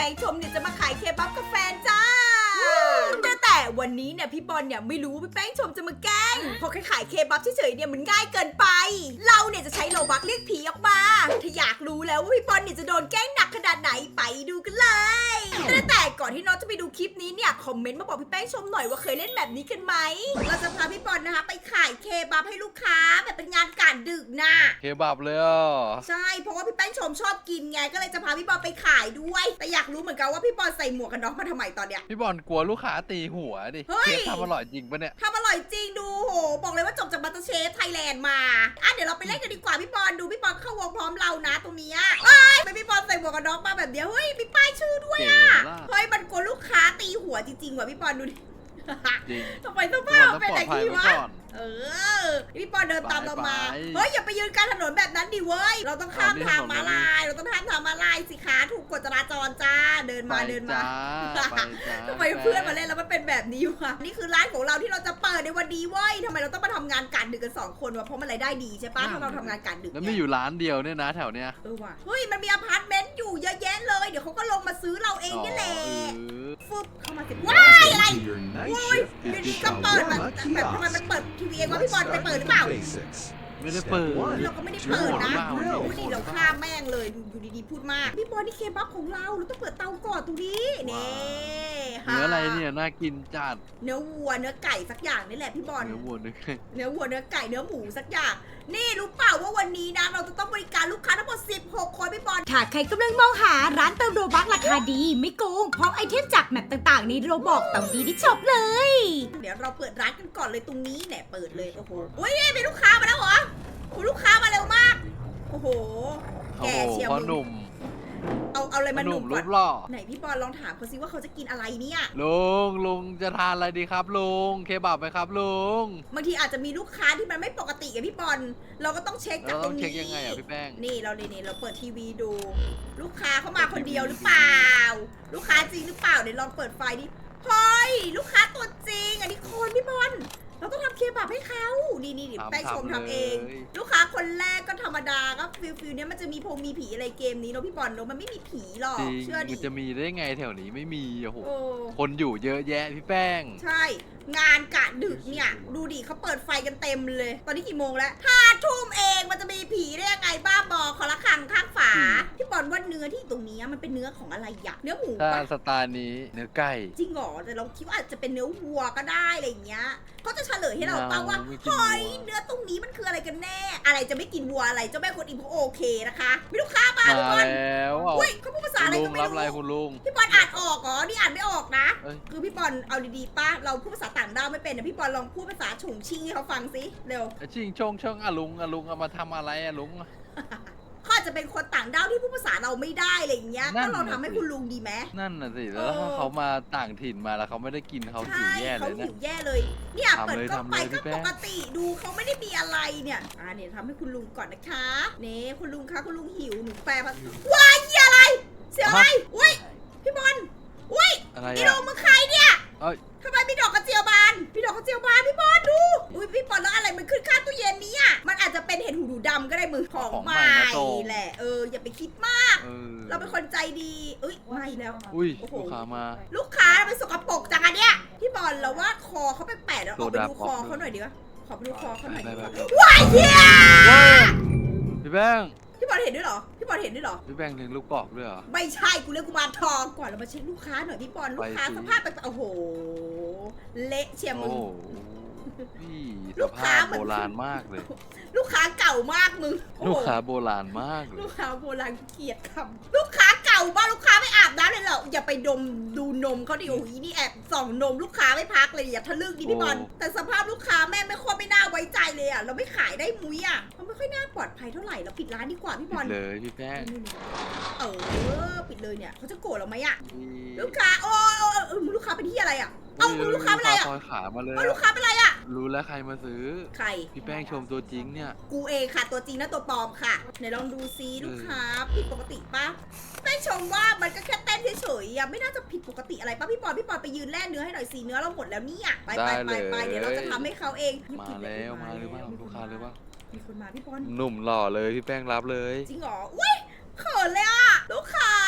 ไปชมเนี่ยจะมาขายเคบับกาแฟ วันนี้เนี่ยพี่บอลเนี่ยไม่รู้ว่าพี่แป้งชมจะมาแกล้งเพราะแค่ขายเคบับเฉยๆเนี่ยมันง่ายเกินไป เราเนี่ยจะใช้โลบักเรียกผีออกมา ถ้าอยากรู้แล้วว่าพี่บอลเนี่ยจะโดนแกล้งหนักขนาดไหนไปดูกันเลย แต่แต่ก่อนที่น้องจะไปดูคลิปนี้เนี่ยคอมเมนต์มาบอกพี่แป้งชมหน่อยว่าเคยเล่นแบบนี้กันไหมเราจะพาพี่บอลนะคะไปขายเคบับให้ลูกค้าแบบเป็นงานการดึกน่ะ เคบับเลยอะใช่ เพราะว่าพี่แป้งชมชอบกินไง ก็เลยจะพาพี่บอลไปขายด้วย แต่อยากรู้เหมือนกันว่าพี่บอลใส่หมวกกันน็อกมาทำไมตอนเนี้ย พี่บอลกลัวลูกค้าตีหัวดิเฮ้ยเคฟทำอร่อยจริงปะเนี่ย ทำอร่อยจริงดูโห บอกเลยว่าจบจากบัตเตอร์เชฟไทยแลนด์มา อะเดี๋ยวเราไปเล่นกันดีกว่าพี่บอลดูพี่บอลเข้าวงพร้อมเรานะตรงเนี้ยเอ้ยไปพี่บอลใส่หมวกกันน็อกมาแบบเนี้ยเฮ้ยมีป้ายชื่อด้วยเก๋อะล่ะเฮ้ยมันกลัวลูกค้าตีหัวจริงๆว่ะพี่บอลดูดิ จริงทำไมต้องพี่มาบอลต้องเป็นปลออย่าดงภัยนี้ไว้วะก่อนเออ พี่ปอนเดินตามเรามา ไปเฮ้ยอย่าไปยืนกลารถนนแบบนั้นดิเว้ย เราต้องข้ามเอาดิทางถนนม้าลาย เราต้องข้ามทางม้าลายสิคะถูกกฎจราจรจ้า เดินไปมาเดินมาจ้าไปจ้าทำไมเพื่อนมาเล่นแล้วมันเป็นแบบนี้วะ นี่คือร้านของเราที่เราจะเปิดในวันนี้เว้ยทำไมเราต้องมาทำงานกะดึกกันสองคนวะ เพราะมันรายได้ดีใช่ปะถ้าเราทำงานกะดึกแล้วเนี่มียอยู่ร้านเดียวเนี่ยนะแถวเนี้ยเออว่ะ เฮ้ยมันมีอพาร์ตเมนต์อยู่เยอะแยะเลย เดี๋ยวเขาก็ลงมาซื้อเราเองนี่แหละเออ ฟึบเข้ามาสิว้ายอะไร To your night โอ้ย shift อยู่ at ดีก็เปิดแบบ Shawarma แบบทำไมมัน Kiosk. เปิดทีวีเองวะ Let's พี่บอลไป start เปิดห with รือเปล่า the basics. ไม่ได้ Step เปิด one, เราก็ไม่ได้ turn เปิด on นะ the grill. ดูดิเราข้ามแม่งเลยดูอยู่ดีๆพูดมาก พี่บอลนี่เคบับของเราเราต้องเปิดเตาก่อนตรงนี้เน่เนื้ออะไรเนี่ยน่ากินจัดเนื้อวัวเนื้อไก่สักอย่างนี่แหละพี่บอล เนื้อวัวเนื้อไก่เนื้อวัวเนื้อไก่เนื้อหมูสักอย่าง นี่รู้เปล่าว่าวันนี้นะ เราจะต้องบริ 16คนพี่บอลถ้าใครกำลังมองหาร้านเติมโรบักราคาดี ไม่โกงพร้อมไอเทมจากแมปต่างๆ ในโรบอกต้องดีที่ช็อปเลย เดี๋ยวเราเปิดร้านกันก่อนเลยตรงนี้แหนเปิดเลยโอ้โหอุ้ยนี่มีลูกค้ามาแล้วเหรอโอ้ลูกค้ามาเร็วมาก โอ้โห โอ้แกโหเชียร์พ่อมึง หนุ่ม เอาเอาอะไรพ่มาอหหนุ่นุ่มมก่รูอนปหล่อไหนพี่บอลลองถามเขาสิว่าเขาจะกินอะไรเนี่ยลุงลุงจะทานอะไรดีครับลุงเคบับไหมครับลุงบางทีอาจจะมีลูกค้าที่มันไม่ปกติกับพี่บอลเราก็ต้องเช็คจากเราตต้รองงเช็คนี้ยังไงอะพี่แป้ง นี่เราเนี่ยนี่เราเปิดทีวีดู ลูกค้าเขามาคนเดียวหรือเปล่า ลูกค้าจริงหรือเปล่าเดี๋ยวลองเปิดไฟดิเฮ้ยลูกค้าตัวจริง อันนี้คนพี่บอล เราต้องทำเคบับให้เขานี่นี่นี่ทำแป้งชมทำทำเองเลยลูกค้าคนแรกก็ธรรมดาก็ฟิลฟิลเนี้ยมันจะมีพงมีผีอะไรเกมนี้เนาะพี่บอลเนาะมันไม่มีผีหรอกจริงเชื่อดิมันจะมีได้ไงแถวนี้ไม่มีโอ้โหโอ้ คนอยู่เยอะแยะพี่แป้ง ใช่ งานกะดึกเนี่ย ดูดิเขาเปิดไฟกันเต็มเลย ตอนนี้กี่โมงแล้วห้าทุ่มเองมันจะมีผีได้ยังไงบ้าบอขอละคังข้างฝาอืม พี่บอลว่าเนื้อที่ตรงเนี้ยมันเป็นเนื้อของอะไรอยากเนื้อหมูถ้าปะสไตล์นี้เนื้อไก่ จริงเหรอแต่เราคิดว่าอาจจะเป็นเนื้อวัวก็ได้อะไรอย่างเงี้ยเขาจะเฉลยให้เราเปล่าว่าไม่กินวัวเฮ้ยเนื้อตรงนี้มันคืออะไรกันแน่ อะไรจะไม่กินวัวอะไรเจ้าแม่คนอิมเขาโอเคนะคะ มีลูกค้ามามาพี่บอลแล้วเอาอุ้ยเขาพูดภาษาคุณอะไรลุก็งไม่รับอะไรรู้คุณลุง พี่บอลอ่านออกเหรอนี่อ่านไม่ออกนะ เอ้ย คือพี่บอลเอาดีๆป้าเราพูดภาษาต่างด้าวไม่เป็นนะพี่บอลลองพูดภาษาฉงชิ่งให้เขาฟังสิเร็ว ชิงชงชงอะลุงอะลุงเอามาทำอะไรอะลุงเขาอา จจะเป็นคนต่างด้าวที่พูดภาษาเราไม่ได้อะไรอย่างเงี้ยนั่ก็นเราน่ะทำให้สิ คุณลุงดีไหม นั่นน่ะสิ แล้วเออถ้าเขามาต่างถิ่นมาแล้วเขาไม่ได้กินเขาหิวใช่แย่เลเขายหินะวแย่เลย เนี่ยทำเปิดเลยกล้องทำไปเลยพี่ก็แป้ปงกติดูเขาไม่ได้มีอะไรเนี่ยอ่าเนี่ยทำให้คุณลุงก่อนนะคะเน่คุณลุงคะคุณลุงหิวหนูแปลภาษาว้ายเหี้ยอะไร เสียงอะไรอุ้ยพี่บอลอุ้ยอะไรนี่อะลุงมึงใครเนี่ยเอ้ย ทำไมมีดอกกระเจียวบานมีดอกกระเจียวบานพี่บอลดูอุ้ย พี่บอลแล้วอะไรมันขึ้นข้างตู้เย็นนี้อะมันอาจจะเป็นเห็ดหูหนูดำก็ได้มือของของใหใหม่ม่นะโต แหละเอออย่าไปคิดมากเออเราเป็นคนใจดีเอ้ยไม่แล้ว อุ้ยโอ้โห ลูกค้ามา ลูกค้าเป็นสกปรกจังอันเนี้ยพี่บอลเราว่าคอเขาแปลกๆแล้วออกไปโซดาดูป๊คออปเขาหน่อยดีวะขอไปดูคอเขาหน่อยไปดีไปวะไปว้ายเหี้ยพี่แป้งพี่บอลเห็นด้วยเหรอพี่บอลเห็นด้วยเหรอ พี่แป้งเลี้ยงลูกกอกด้วยเหรอ ไม่ใช่กูเรียกกุมารทองก่อนเรามาเช็คลูกค้าหน่อยพี่บอลลูกค้าไปสิ สภาพเป็นโอ้โห เละเชียร์มึโอ้งโห พี่ลูสกค้าภาพเหมือนโบราณมากเลย ลูกค้าเก่ามากมึงโอ้โหลูกค้าโบราณมากเลลูย กค้าโบราณเกลียดคำลูกค้าเก่ามากลูกค้าไม่อาบน้ำเลยเหรออย่าไปดมดูนมเขาดิโอ้ยนี่แอบส่องนมลูกค้าไม่พักเลยอย่าทะลึ่งดิพี่บอลแต่สภาพลูกค้าแม่งไม่ค่อยไม่น่าไว้ใจเลยอะเราไม่ขายได้มุ้ยอะมันไม่ค่อยน่าปลอดภัยเท่าไหร่เราปิดร้านดีกว่าพี่บปิอดลเลยพี่แป้งเออปิดเลยเนี่ยเขาจะโกรธเราไหมอะพี่ลูกค้าโอ้ยโอ้ยเออมึงลูกค้าเป็นที่อะไรอะ เอ้ามึงลูกค้าเป็นอะไรอะซอยขามาเลยเอ้าลูกค้าเป็นอะไรอะ รู้แล้วใครมาซื้อ ใคร พี่แป้งชมตัวจริงเนี่ย กูเองค่ะ ตัวจริงนะตัวปลอมค่ะไหนลองดูซิลูกค้าผิดปกติปะแป้งชมว่ามันก็แค่เต้นเฉยๆอะไม่น่าจะผิดปกติอะไรปะพี่ปอนพี่ปอนไปยืนแล่เนื้อให้หน่อยสิเนื้อเราหมดแล้วเนี่ยไปไปไปไปเดี๋ยวเราจะทำให้เขาเองมาแล้วมาหรือเปล่าลูกค้าหรือเปล่ามีคนมาพี่ปอนหนุ่มหล่อเลยพี่แป้งรับเลย จริงเหรออุ้ยเขินเลยอะลูกค้าว่า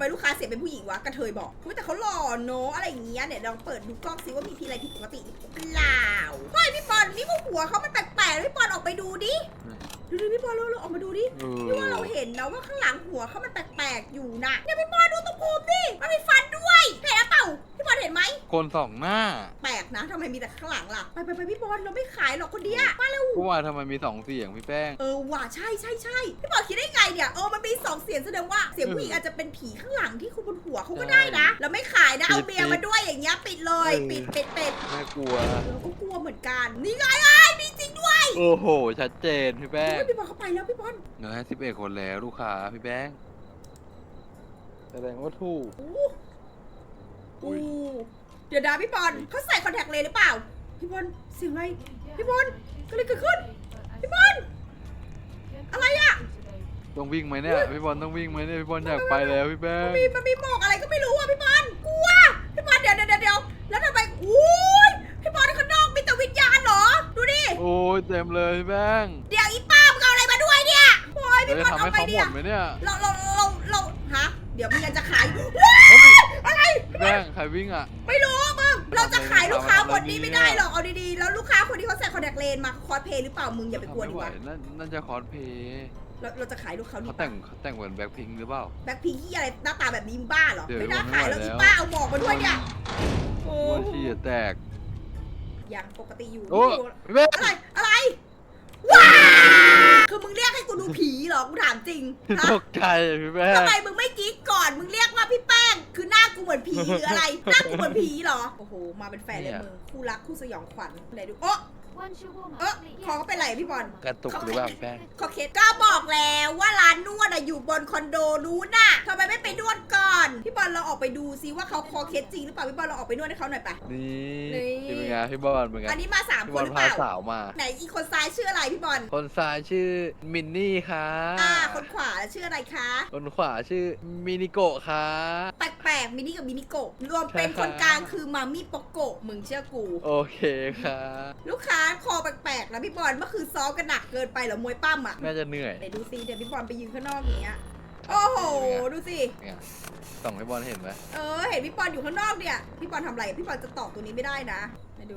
ไงคะอ้าวทำไมลูกค้าเสียเป็นผู้หญิงวะกระเทยบอกแต่เขาหล่อเนอะอะไรอย่างเงี้ยเนี่ยลองเปิดดูกล้องซิว่ามีพีอะไรผิดปกติหรือเปล่าเฮ้ยพี่บอลนี่ก็หัวเขามันแปลกๆพี่บอลออกไปดูดิ ดูดิพี่บอลเราออกมาดูดิเออ พี่ว่าเราเห็นนะว่าข้างหลังหัวเขามันแปลกๆอยู่นะเนี่ยพี่บอลดูตรงผมดิมันมีฟันด้วยเห็นหรือเปล่าพี่บอลเห็นไหมคนสองหน้าแปลกนะทำไมมีแต่ข้างหลังล่ะไปไปไปพี่บอลเราไม่ขายหรอกคนเดียวมาเร็วเพราะว่าทำไมมีสองเสียงพี่แป้ง เออว่ะใช่ใช่ใช่พี่บอลคิดได้ไงเนี่ยเออมันมีสองเสียงแสดงว่าเสียงผู้หญิงอาจจะเป็นผีข้างหลังที่คุณบนหัวเขาก็ได้นะ แล้วไม่ขายนะ เอาปิดเบียร์มาด้วยอย่างเงี้ยปิดเลยเออปิดปิดปิดน่ากลัวเราก็กลัวเหมือนกัน นี่ไงไอ้ยมีจริงด้วย โอ้โห ชัดเจนพี่แป้งเฮ้ยพี่บอลเข้าไปแล้วพี่บอลเหลือให้สิบเอ็ดคนแล้วลูกค้าพี่แป้งแสดงว่าถูก อู้อุ้ยอู้เดี๋ยวนะพี่บอลเขาใส่คอนแทคเลนส์หรือเปล่า พี่บอลเสียงอะไร พี่บอลก็เลยเกิดขึ้น พี่บอลอะไรอะต้องวิ่งไหมเนี่ยพี่บอลต้องวิ่งไหมเนี่ยพี่บอลอยากไปแล้วพี่แป้มังนมีมันมีหมอกอะไรก็ไม่รู้อะพี่บอล โอ้ยเต็มเลยพี่แป้งเดี๋ยวอีป้ามึงเอาอะไรมาด้วยเนี่ยโอ้ยเราพี่จะบอลทำเอาให้ไปเขาหมเนี่ยดไหมเนี่ยเราเราเราเราฮะเดี๋ยวมึงยังจะขายเฮ้ยอะไร พี่แป้งใครวิ่งอะ ไม่รู้มึงเราจะขายลูกค้าคนนี้ทำอะไรไม่ได้เนี่ยหรอกเอาดีๆแล้วลูกค้าคนที่เขาใส่คอนแทคเลนส์มาคอสเพลย์หรือเปล่ามึงอย่าไปกลัวทำดิไม่ไหววะนั่นนั่นจะคอสเพย์เราเราจะขายลูกเขาดีเขาแต่งเขาแต่งเหมือนแบ็คพิงหรือเปล่า แบ็คพิงที่อะไรหน้าตาแบบนี้มึงบ้าเหรอเดี๋ยวไม่น่าขายแล้วไม่อีไหวแล้วป้าเอาหมอกมาด้วยเนี่ยโอ้ ว่าที่จะแตก ยังปกติอยู่โอ้พี่แป้งอะไร อะไรว้าคือมึงเรียกให้กูดูผีเหรอ กูถามจริงฮะตกใจพี่แป้งทำไมมึงไม่กรีดก่อน มึงเรียกว่าพี่แป้ง คือหน้ากูเหมือนผีหรืออะไร หน้ากูเหมือนผีเหรอ โอ้โห มาเป็นแฟนเลยมึง คู่รักคู่สยองขวัญไหนดูโอ๊ะ เออคอเขาเป็นไรพี่บอลกระตุกหรือเปล่าพี่แป้งขอเคสก็บอกแล้วว่าร้านนวดอะอยู่บนคอนโดนู้นน่ะทำไมไม่ไปนวดก่อน พี่บอลเราออกไปดูซิว่าเขาคอเคสจริงหรือเปล่าพี่บอลเราออกไปนวดให้เขาหน่อยปะนี่นี่เป็นไงพี่บอลเป็นไงอันนี้มาสามพี่คบอนลหรือพาเปล่าสาวมา ไหนอีกคนซ้ายชื่ออะไรพี่บอลคนซ้ายชื่อมินนี่ค่ะอ่าคนขวาชื่ออะไรคะ คนขวาชื่อมินิโกะค่ะ แปลกๆมินิกับมินิโกะรวมเป็นใช่คค่ะนกลางคือมามี่โปโกะมึงเชื่อกู โอเคค่ะ ลูกค้าคอแปลกๆนะพี่บอลเมื่อคืนซ้อมกันหนักเกินไปเหรอมวยปั้มอะน่าจะเหนื่อยเดี๋ยวดูสิเดี๋ยวพี่บอลไปยืนข้างนอกอย่างเงี้ยโอ้โหดูสิไงส่องให้บอลเห็นไหมเออเห็นพี่บอลอยู่ข้างนอกเนี่ยพี่บอลทำอะไรพี่บอลจะตอบตัวนี้ไม่ได้นะไปดู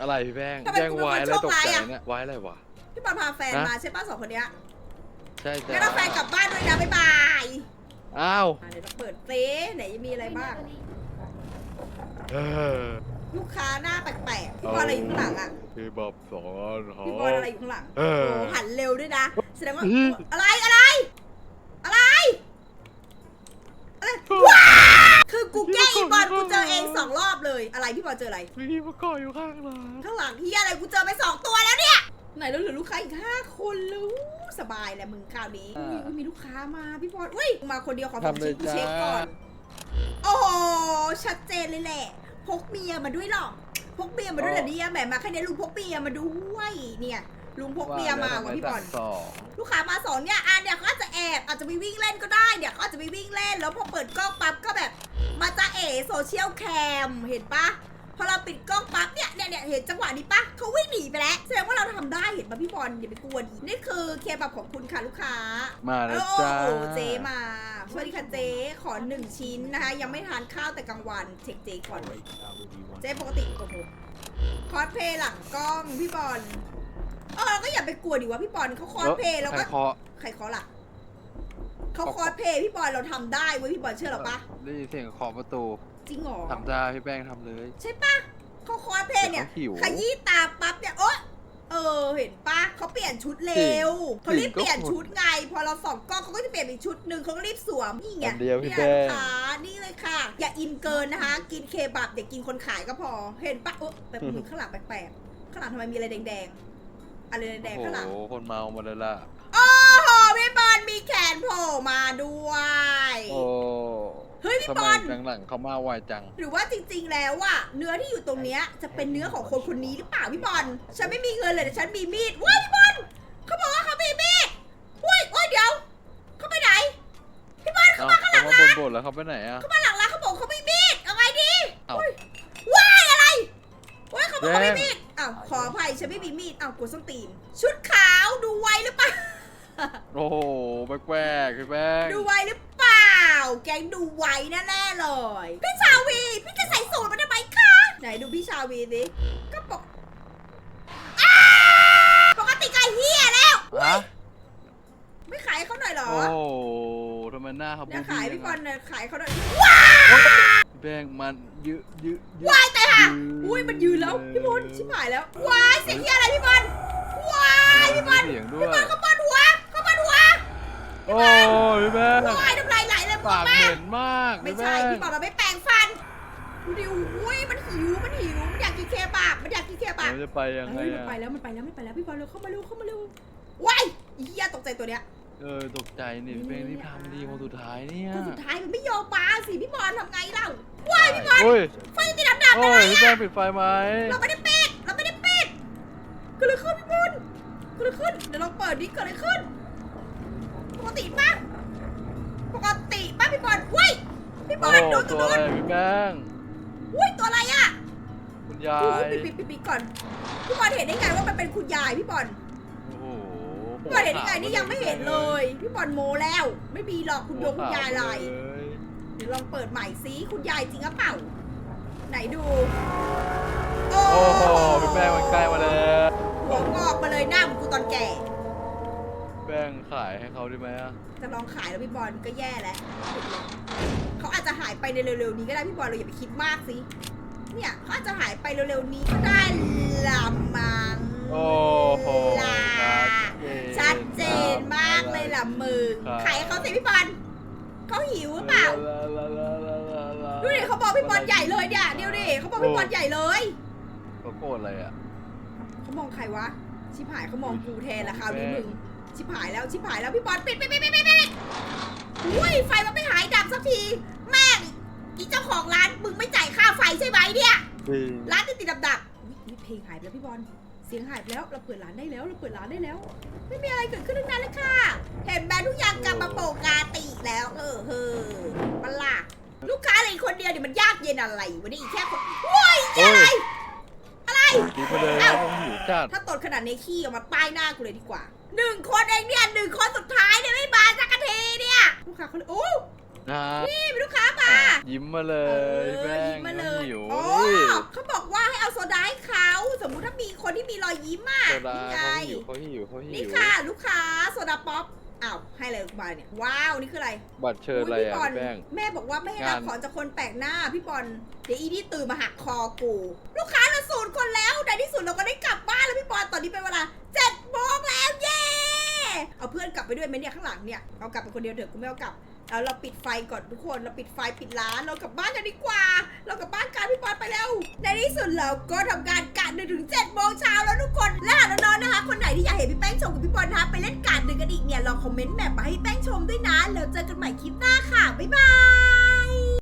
อะไรพี่แป้งทำไมแย่งกูเป็นวายคนแล้วโชตคกร้ายใจอะเนี่ยวายอะไรวะ พี่บอลพาแฟนฮะ มาใช่ป้ะสองคนเนี้ยใช่จ้ะงั้นเอาแฟนกลับบ้านด้วยนะบ๊ายบายอ้าวอะเดี๋ยวเราเปิดเฟซไหนจะมีอะไรบ้างเออ ลูกค้าหน้าแปลกๆพี่บอลอะไรอยู่ข้างหลังอะพี่บอบสอนเขาพี่บอลอะไรอยู่ข้างหลังเออโอ้หันเร็วด้วยนะแสดงว่าอืมอะไรอะไร อะไรอะไรว้าคือกูแกล้งอีบอลกูเจอเองสองรอบเลยอะไรพี่บอลเจออะไรมีมาก่ออยู่ข้างหลังข้างหลังที่อะไรกูเจอไปสองตัวแล้วเนี่ย ไหนแล้วเหลือลูกค้าอีกห้าคนแล้วสบายแหละมึงคราวนี้อุ๊ยอุ๊ยมีลูกค้ามาพี่บอลอุ้ยมาคนเดียวขอสองชิ้นกูเช็คก่อน โอ้โหชัดเจนเลยแหละ พกเมียมาด้วยเหรอพกเมียมาด้วยเหรอเนี่ยแหมมาแค่นี้ลุงพกเมียมาด้วยเนี่ยลุงพกเมียมาว่ะพี่บอลสองลูกค้ามาสองเนี่ยอะเดี๋ยวเขาอาจจะแอบอาจจะไปวิ่งเล่นก็ได้เดี๋ยวเขาอาจจะไปวิ่งเล่น แล้วพอเปิดกล้องปั๊บก็แบบมาจะเอโซเชียลแคมเห็นปะพอเราปิดกล้องปั๊บเนี่ยเนี่ยเนี่ยเห็นจังหวะนี้ปะเขาวิ่งหนีไปแล้วแสดงว่าเราทำได้เห็นปะพี่บอลอย่าไปกลัวดินี่คือเคบับของคุณค่ะลูกค้ามาโอ้แล้วจ้าโหเจมา สวัสดีค่ะเจขอหนึ่งชิ้นนะคะ ยังไม่ทานข้าวแต่กลางวันเช็คเจก่อน เจปกติโอ้โหคอสเพลย์หลังกล้องพี่บอลเออเราก็อย่าไปกลัวดิว่าพี่บอลเขาคอสเพลย์แล้วใครก็เคาะใครเคาะล่ะเขาคอสเพลย์พี่บอลเราทำได้เว้ยพี่บอลเชื่อเราปะได้ยินเสียงเคาะประตูจริงเหรอทำได้พี่แป้งทำเลย ใช่ปะเขาคอสเพลย์เนี่ยเขาหิวขยี้ตาปั๊บเนี่ยโอ๊ะเออเห็นปะเขาเปลี่ยนชุดเร็วเขารีบเปลี่ยนชุดไง พอเราส่องกล้องเขาก็จะเปลี่ยนเป็นชุดหนึ่งเขาก็รีบสวมนี่ไงอันเดียวพี่เนี่ยแป้ลูงกค้านี่เลยค่ะ อย่าอินเกินนะคะ กินเคบับเดี๋ยวกินคนขายก็พอ เห็นปะเออแบบมือข้างหลังแปลกๆข้างหลังทำไมมีอะไรแดงๆอะไรแดงๆข้างหลัง โอ้โหคนเมาหมดเลยล่ะ โอ้โหพี่บอลมีแขนโผล่มาด้วย โอ้ เฮ้ยพี่ทำบไมอลหลังๆเขามาไวจัง หรือว่าจริง ๆ แล้วอะเนื้อที่อยู่ตรงเนี้ยจะเป็นเนื้อของคนคนนี้หรือเปล่าพี่บอลฉันไม่มีเงินเลยแต่ฉันมีมีดว้ายพี่บอลเขาบอกว่าเขามีมีดว้ยโอ้ยเดี๋ยวเขาไปไหนพี่บอลเขาเอ้ามาข้างหลัเขางมาร้านบ่นๆแล้วเขาไปไหนอะ เขามาหลังร้านเขาบอกเขามีมีดเอาไงดีเอ้าว้ยว้ายอะไรว้ายเขาบอกเขาแย่มีงมีดอ้าวขออภัยฉันไม่มีมีดอ้าวกดส้นตีน ชุดขาวดูไวหรือเปล่า โอ้โหแปลกๆพี่แป้งดูไวหรือเปล่าแก๊งดูไว้แน่ๆเลย พี่ชาวี พี่จะใส่สูตรมาทำไมคะ ไหนดูพี่ชาวีสิก็ปกอ้าปกติก็เฮียแล้วฮะไม่ขายให้เขาหน่อยเหรอโอ้โหทำไมหน้าเขาเดี๋ยวบูขายบี้พี่บอลหน่อยขายเขาหน่อยพี่แป้งมันยืดยืดวายแต่ค่ะอุ้ยมันยืนแล้วพี่บอลชิบหายแล้ววายเสียงเฮียอะไรพี่บอลวายพี่บอลเสียงด้วพี่ยบอลเขาบอลหัวเขาบอลหัวโอ้ยพี่แป้งวายน้ ปากมาเหม็นมากไม่พี่ใช่แป้งพี่บอลมันไม่แปรงฟันดูดิอุ้ยมันหิวมันหิวมันอยากกินเคบับมันอยากกินเคบับเราจะไปยังไงเฮ้ยมันอะไปแล้วมันไปแล้วมันไปแล้วพี่บอลเร็วเข้ามาเร็วเข้ามาเร็วว้ายอีเหี้ยตกใจตัวเนี้ยเออตกใจนี่พี่แป้งรีบทำดีคนสุดท้ายเนี่ยคนสุดท้ายมันไม่ยอมมาสิพี่บอลทำไงเล่าว้ายพี่บอลโอ้ยไฟติดดับๆโอ้อะไรยพี่อะแป้งปิดไฟไหมเราไม่ได้ปิดเราไม่ได้ปิดเกิดอะไรขึ้นพี่บอลเกิดอะไรขึ้นเดี๋ยวเราเปิดดิเกิดอะไรขึ้นปกติปะปกติปะ พี่บอลอุ้ยพี่บโอ้อลโหดูตัตัววนู้อะไรนพี่แป้งอุ้ยตัวอะไรอะคุณยาโอ้ยยปิดปิดปิดปิดก่อน พี่บอลเห็นได้ไงว่ามันเป็นคุณยายพี่บอลโอ้โหพี่บอลเห็นได้ไงนี่ยังไม่เห็นเลย พี่บอลโมแล้ว ไม่มีหรอกคุณยงคุณยายอะไรเลยเดี๋ยวลองเปิดใหม่ซิคุณยายจริงหรือเปล่า ไหนดู โอ้โอ้โหพี่แป้งมันใกล้มาแล้วหัวงอกมาเลยหน้าเหมือนกูตอนแก่ แป้งขายให้เขาได้ไหมอะจะลองขายแล้วพี่บอลก็แย่แล้วเขาอาจจะหายไปในเร็วๆนี้ก็ได้พี่บอลเราอย่าไปคิดมากสิ เนี่ยเขาอาจจะหายไปเร็วๆนี้ก็ได้ละมังโอ้โหล่ะชัดเจนมากเลยล่ะมึงครับขายให้เขาสิพี่บอลเขาหิวหรือเปล่าลาลาลาลาลาลาดูดิเขาบอกพี่บอลใหญ่เลยเนี่ยเดี๋ยวดิเขาบอกพี่บอลใหญ่เลยเขาโกรธอะไรอะเขามองใครวะชิบหายเขามองกูแทนละคราวนี้มึง ชิบหายแล้วชิบหายแล้วพี่บอลปิดปิดปิดปิดปิดปิดอุ้ยไฟมันไม่หายดับสักที แม่งอีเจ้าของร้านมึงไม่จ่ายค่าไฟใช่ไหมเนี่ยร้านติดติดดับดับอุ๊ยอุ๊ยเพลงหายไปแล้วพี่บอลเสียงหายไปแล้วเราเปิดร้านได้แล้ว เราเปิดร้านได้แล้ว ไม่มีอะไรเกิดขึ้นทั้งนั้นเลยค่ะ เห็นแบรนด์ทุกอย่างกลับมาปกติแล้ว เออเฮ้อมันล่ะลูกค้าเหลยคนเดียวเนี่ยมันยากเย็นอะไรวะนี่อีกแค่คนโว้ยเหี้ยอะไร อะไรดีไปเลยอ้าวต้องหิวจัดถ้าตดขนาดนี้ขี้ออกมาป้ายหน้ากูเลยดีกว่า หนึ่งคนเองเนี่ยหนึ่งคนสุดท้ายเนี่ยไม่มาสักทีเนี่ยลูกค้าเขาเลยโอ้นะนี่มีลูกค้ามายิ้มมาเลเอยแป้องยิ้มมาเลยหิวโอ้นี่เขาบอกว่าให้เอาโซดาให้เขาสมมุติถ้ามีคนที่มีรอยยิ้มอะโซดานี่ไงเขาหิวเขาหิวเขาหินี่วค่ะ ลูกค้าโซดาป๊อปอ้าวให้อะไรมาเนี่ยว้าวนี่คืออะไร บัตรเชิญอะไรพี่อะบอลพี่แป้งแม่บอกว่าไม่ให้รับงานของจากคนแปลกหน้าพี่บอลเดี๋ยวอีนี่ตื่นมาหักคอกู ลูกค้าเราสูนคนแล้วในที่สุดเราก็ได้กลับบ้านแล้วพี่บอลตอนนี้เป็นเวลาเจ็ดโมงแล้วเย้เอาเพื่อนกลับ ไปด้วยไหมเนี่ยข้างหลังเนี่ยเอากลับไปคนเดียวเถอะกูไม่เอากลับเอาเราปิดไฟก่อนทุกคนเราปิดไฟปิดร้านเรากลับบ้านกันดีกว่า เรากลับบ้านกันพี่บอลไปแล้ว ในที่สุดเราก็ทำการกัดหนึ่งถึงเจ็ดโมงเช้าแล้วทุกคนและหากน้องๆนะคะ คนไหนที่อยากเห็นพี่แป้งชมกับพี่บอลนะคะไปเล่นการหนึ่งกันอีกเนี่ยลองคอมเมนต์แบบมาให้แป้งชมด้วยนะแล้วเจอกันใหม่คลิปหน้าค่ะบ๊ายบาย